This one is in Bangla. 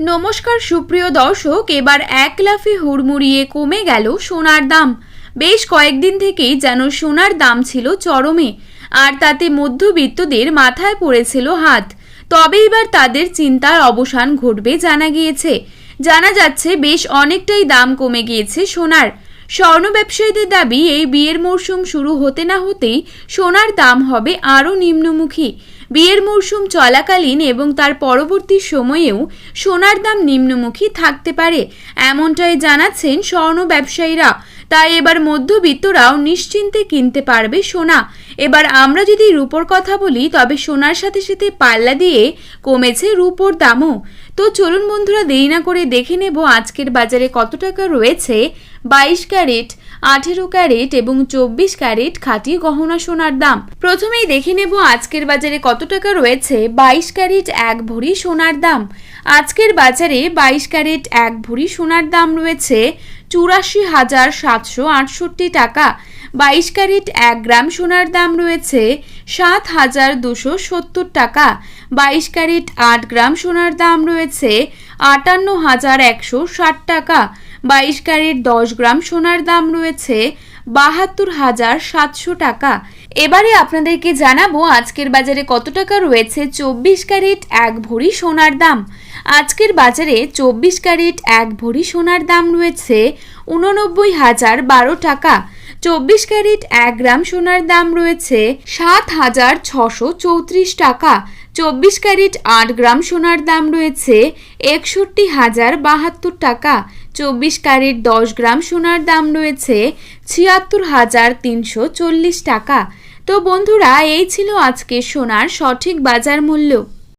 নমস্কার, সুপ্রিয় দর্শক, এবার এক লাফে হুড়মুড়িয়ে কমে গেল সোনার দাম। বেশ কয়েকদিন থেকেই যেন সোনার দাম ছিল চরমে, আর তাতে মধ্যবিত্তদের মাথায় পড়েছিল হাত। তবে এবার তাদের চিন্তার অবসান ঘটবে জানা গিয়েছে। জানা যাচ্ছে, বেশ অনেকটাই দাম কমে গিয়েছে সোনার। স্বর্ণ ব্যবসায়ীদের দাবি, এই বিয়ের মরশুম শুরু হতে না হতেই সোনার দাম হবে আরও নিম্নমুখী। বিয়ের মরশুম চলাকালীন এবং তার পরবর্তী সময়েও সোনার দাম নিম্নমুখী থাকতে পারে, এমনটাই জানাচ্ছেন স্বর্ণ ব্যবসায়ীরা। তাই এবার মধ্যবিত্তরাও নিশ্চিন্তে কিনতে পারবে সোনা। এবার আমরা যদি রূপোর কথা বলি, তবে সোনার সাথে সাথে পাল্লা দিয়ে কমেছে রূপোর দামও। তো চলুন বন্ধুরা, দেরি না করে দেখে নেব আজকের বাজারে কত টাকা রয়েছে। বাইশ ক্যারেট, আঠেরো ক্যারেট এবং চব্বিশ ক্যারেট খাঁটি গহনা সোনার দাম। প্রথমেই দেখে নেব আজকের বাজারে কত টাকা রয়েছে। বাইশ ক্যারেট, এক ভরি সোনার দাম। আজকের বাজারে বাইশ ক্যারেট, এক ভরি সোনার দাম রয়েছে চুরাশি হাজার সাতশো আটষট্টি টাকা। বাইশ ক্যারেট এক গ্রাম সোনার দাম রয়েছে সাত হাজার দুশো সত্তর টাকা। বাইশ ক্যারেট আট গ্রাম সোনার দাম রয়েছে আটান্ন হাজার একশো ষাট টাকা। বাইশ ক্যারেট দশ গ্রাম সোনার দাম রয়েছে বাহাত্তর হাজার সাতশো টাকা। এবারে আপনাদেরকে জানাব আজকের বাজারে কত টাকা রয়েছে। চব্বিশ ক্যারেট এক ভরি সোনার দাম। আজকের বাজারে চব্বিশ ক্যারেট এক ভরি সোনার দাম রয়েছে উননব্বই হাজার বারো টাকা। চব্বিশ ক্যারেট এক গ্রাম সোনার দাম রয়েছে সাত হাজার ছশো চৌত্রিশ টাকা। চব্বিশ ক্যারেট আট গ্রাম সোনার দাম রয়েছে একষট্টি হাজার বাহাত্তর টাকা। চব্বিশ ক্যারেট দশ গ্রাম সোনার দাম রয়েছে ছিয়াত্তর হাজার তিনশো চল্লিশ টাকা। তো বন্ধুরা, এই ছিল আজকে সোনার সঠিক বাজার মূল্য।